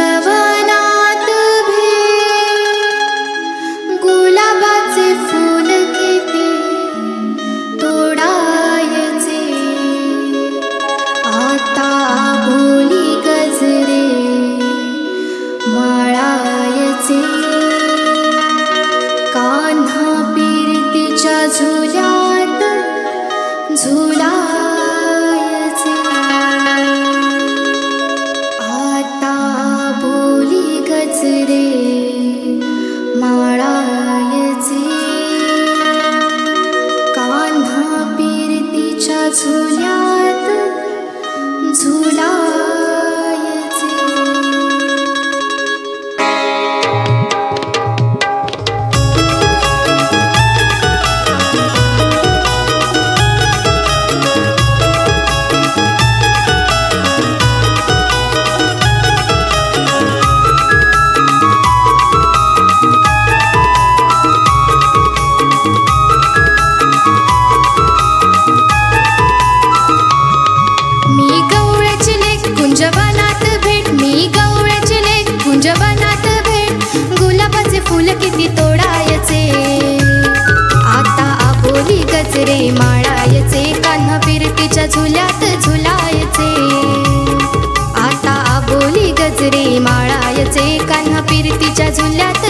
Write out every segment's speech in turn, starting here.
never 这一 झुल्यात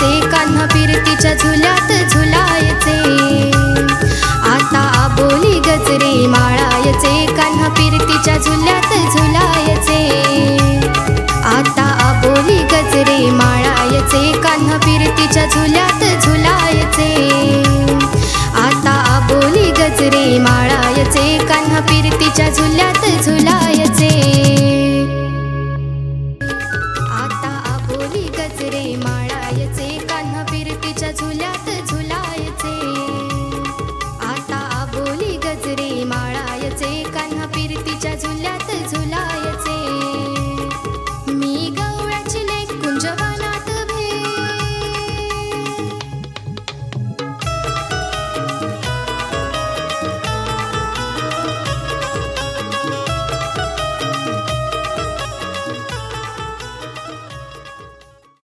झुलायचे Kanha पिरतीच्या झुल्यात झुलायचे. आता आबोली गजरे माळायचे. कान्हा पिरतीच्या झुल्यात झुलायचे. आता आबोली गजरे माळायचे. कान्हा पिरतीच्या झुल्यात झुलायचे. आता आबोली गजरे माळायचे. कान्हा पिरतीच्या झुल्यात